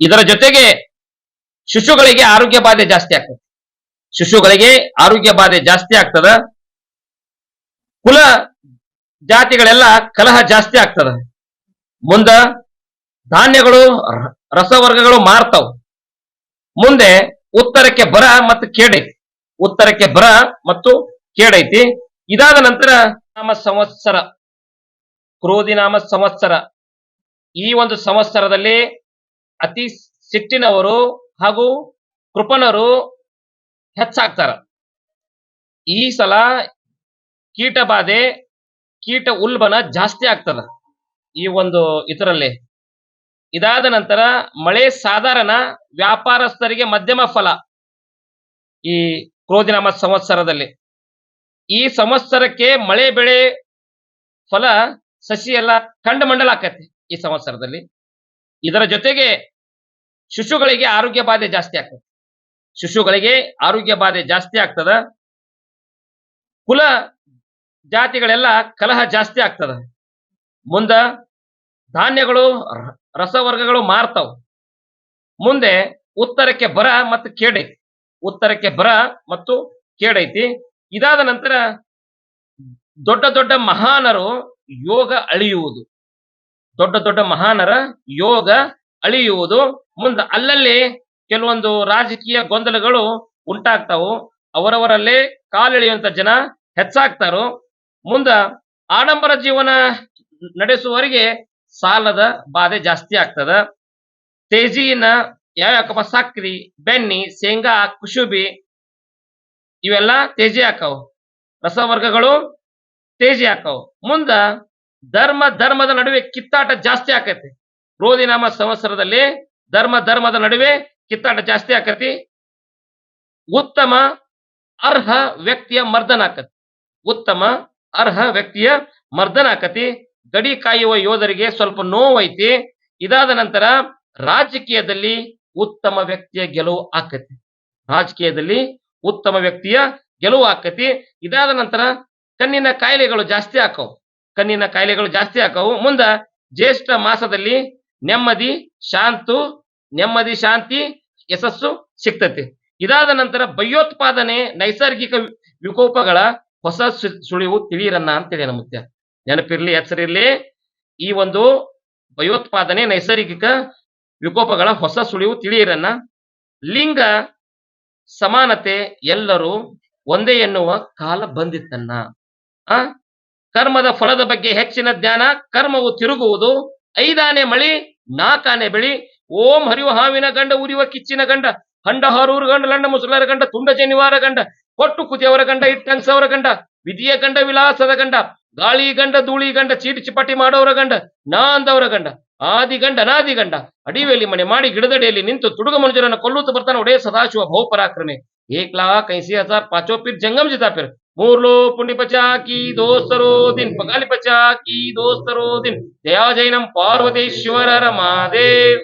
ಇದರ ಜೊತೆಗೆ ಶಿಶುಗಳಿಗೆ ಆರೋಗ್ಯ ಬಾಧೆ ಜಾಸ್ತಿ ಆಗ್ತದೆ. ಶಿಶುಗಳಿಗೆ ಆರೋಗ್ಯ ಬಾಧೆ ಜಾಸ್ತಿ ಆಗ್ತದ. ಕುಲ ಜಾತಿಗಳೆಲ್ಲ ಕಲಹ ಜಾಸ್ತಿ ಆಗ್ತದ. ಮುಂದ ಧಾನ್ಯಗಳು, ರಸವರ್ಗಗಳು ಮಾರ್ತಾವ್. ಮುಂದೆ ಉತ್ತರಕ್ಕೆ ಬರ ಮತ್ತು ಕೇಡೈತಿ. ಉತ್ತರಕ್ಕೆ ಬರ ಮತ್ತು ಕೇಡೈತಿ. ಇದಾದ ನಂತರ ನಾಮ ಸಂವತ್ಸರ ಕ್ರೋಧಿನಾಮ ಸಂವತ್ಸರ. ಈ ಒಂದು ಸಂವತ್ಸರದಲ್ಲಿ ಅತಿ ಸಿಟ್ಟಿನವರು ಹಾಗೂ ಕೃಪಣರು ಹೆಚ್ಚಾಗ್ತಾರ. ಈ ಸಲ ಕೀಟ ಬಾಧೆ, ಕೀಟ ಉಲ್ಬಣ ಜಾಸ್ತಿ ಆಗ್ತದ ಈ ಒಂದು ಇದರಲ್ಲಿ. ಇದಾದ ನಂತರ ಮಳೆ ಸಾಧಾರಣ ವ್ಯಾಪಾರಸ್ಥರಿಗೆ ಮಧ್ಯಮ ಫಲ ಈ ಕ್ರೋಧಿನಾಮ ಸಂವತ್ಸರದಲ್ಲಿ. ಈ ಸಂವತ್ಸರಕ್ಕೆ ಮಳೆ ಬೆಳೆ ಫಲ ಸಸಿ ಎಲ್ಲ ಕಂಡಮಂಡಲ ಆಕತಿ ಈ ಸಂವತ್ಸರದಲ್ಲಿ. ಇದರ ಜೊತೆಗೆ ಶಿಶುಗಳಿಗೆ ಆರೋಗ್ಯ ಬಾಧೆ ಜಾಸ್ತಿ ಆಗ್ತದೆ. ಶಿಶುಗಳಿಗೆ ಆರೋಗ್ಯ ಬಾಧೆ ಜಾಸ್ತಿ ಆಗ್ತದ. ಕುಲ ಜಾತಿಗಳೆಲ್ಲ ಕಲಹ ಜಾಸ್ತಿ ಆಗ್ತದ. ಮುಂದ ಧಾನ್ಯಗಳು ರಸವರ್ಗಗಳು ಮಾರ್ತಾವ. ಮುಂದೆ ಉತ್ತರಕ್ಕೆ ಬರ ಮತ್ತು ಕೇಡೈತಿ. ಉತ್ತರಕ್ಕೆ ಬರ ಮತ್ತು ಕೇಡೈತಿ. ಇದಾದ ನಂತರ ದೊಡ್ಡ ದೊಡ್ಡ ಮಹಾನರು ಯೋಗ ಅಳಿಯುವುದು. ದೊಡ್ಡ ದೊಡ್ಡ ಮಹಾನರ ಯೋಗ ಅಳಿಯುವುದು. ಮುಂದೆ ಅಲ್ಲಲ್ಲಿ ಕೆಲವೊಂದು ರಾಜಕೀಯ ಗೊಂದಲಗಳು ಉಂಟಾಗ್ತಾವು. ಅವರವರಲ್ಲೇ ಕಾಲೆಳೆಯುವಂತ ಜನ ಹೆಚ್ಚಾಗ್ತಾರೋ. ಮುಂದ ಆಡಂಬರ ಜೀವನ ನಡೆಸುವವರಿಗೆ ಸಾಲದ ಬಾಧೆ ಜಾಸ್ತಿ ಆಗ್ತದ. ತೇಜಿನ ಯಾವ್ಯಾಕಪ್ಪ ಸಕ್ರಿ ಬೆಣ್ಣಿ ಶೇಂಗಾ, ಕುಶುಬಿ ಇವೆಲ್ಲ ತೇಜಿ ಹಾಕವು. ರಸವರ್ಗಗಳು ತೇಜಿ ಹಾಕವು. ಮುಂದ ಧರ್ಮ ಧರ್ಮದ ನಡುವೆ ಕಿತ್ತಾಟ ಜಾಸ್ತಿ ಆಕತಿ. ರೋದಿನಾಮ ಸಂವತ್ಸರದಲ್ಲಿ ಧರ್ಮ ಧರ್ಮದ ನಡುವೆ ಕಿತ್ತಾಟ ಜಾಸ್ತಿ ಆಕತಿ. ಉತ್ತಮ ಅರ್ಹ ವ್ಯಕ್ತಿಯ ಮರ್ದನ ಆಕತಿ. ಉತ್ತಮ ಅರ್ಹ ವ್ಯಕ್ತಿಯ ಮರ್ದನ ಆಕತಿ. ಗಡಿ ಕಾಯುವ ಯೋಧರಿಗೆ ಸ್ವಲ್ಪ ನೋವೈತಿ. ಇದಾದ ನಂತರ ರಾಜಕೀಯದಲ್ಲಿ ಉತ್ತಮ ವ್ಯಕ್ತಿಯ ಗೆಲುವು ಆಕತಿ. ರಾಜಕೀಯದಲ್ಲಿ ಉತ್ತಮ ವ್ಯಕ್ತಿಯ ಗೆಲುವು ಆಕತಿ. ಇದಾದ ನಂತರ ಕಣ್ಣಿನ ಕಾಯಿಲೆಗಳು ಜಾಸ್ತಿ ಆಕವು. ಕಣ್ಣಿನ ಕಾಯಿಲೆಗಳು ಜಾಸ್ತಿ ಆಕವು ಮುಂದ ಜ್ಯೇಷ್ಠ ಮಾಸದಲ್ಲಿ ನೆಮ್ಮದಿ, ಶಾಂತು, ನೆಮ್ಮದಿ, ಶಾಂತಿ, ಯಶಸ್ಸು ಸಿಗ್ತತಿ ಇದಾದ ನಂತರ ಭಯೋತ್ಪಾದನೆ, ನೈಸರ್ಗಿಕ ವಿಕೋಪಗಳ ಹೊಸ ಸುಳಿವು ತಿಳಿಯಿರನ್ನ ಅಂತೇಳಿ ನಮ್ಮ ನೆನಪಿರ್ಲಿ, ಹೆಸರಿರ್ಲಿ. ಈ ಒಂದು ಭಯೋತ್ಪಾದನೆ, ನೈಸರ್ಗಿಕ ವಿಕೋಪಗಳ ಹೊಸ ಸುಳಿವು ತಿಳಿಯಿರನ್ನ ಲಿಂಗ ಸಮಾನತೆ ಎಲ್ಲರೂ ಒಂದೇ ಎನ್ನುವ ಕಾಲ ಬಂದಿತ್ತನ್ನ. ಆ? ಕರ್ಮದ ಫಲದ ಬಗ್ಗೆ ಹೆಚ್ಚಿನ ಜ್ಞಾನ, ಕರ್ಮವು ತಿರುಗುವುದು. ಐದಾನೆ ಮಳಿ, ನಾಲ್ಕಾನೆ ಬೆಳಿ. ಓಂ ಹರಿವ ಹಾವಿನ ಗಂಡ ಉರಿಯುವ ಕಿಚ್ಚಿನ ಗಂಡ. ಹಂಡ, ಹರೂರು ಗಂಡ, ಲಂಡ ಮುಸಲರ ಗಂಡ, ತುಂಡ, ಜನಿವಾರ ಗಂಡ. ಕೊಟ್ಟು ಕುದಿಯವರ ಗಂಡ ಇಟ್ಟಂಗ್ಸವರ ಗಂಡ. ವಿಧಿಯ ಗಂಡ, ವಿಲಾಸದ ಗಂಡ. ಗಾಳಿ ಗಂಡ, ಧೂಳಿ ಗಂಡ, ಚೀಟಿ ಚಿಪಾಟಿ ಮಾಡೋರ ಗಂಡ. ನಾಂದವರ ಗಂಡ. ಆದಿ ಗಂಡ ನಾದಿ ಗಂಡ. ಅಡಿವೆಯಲ್ಲಿ ಮನೆ ಮಾಡಿ ಗಿಡದಡಿಯಲ್ಲಿ ನಿಂತು ತುಡುಗ ಮನುಜರನ್ನು ಕೊಲ್ಲುತ್ತ ಬರ್ತಾನೆ ಒಡೆಯ ಸದಾಶಿವ ಬಹುಪರಾಕ್ರಮೆ ಏಕ್ಲಾ ಕೈಸಿ ಹಜಾರ್ ಪಾಚೋಪಿರ್ ಜಂಗಮ್ ಜಿತಾಪಿರ್. जंगम जिता फिर मूर्लो पुण्य पचा की दोस्तरो दिन पगाली पचा की दोस्तरो दिन जया जैनम पार्वतीश्वर रमादेव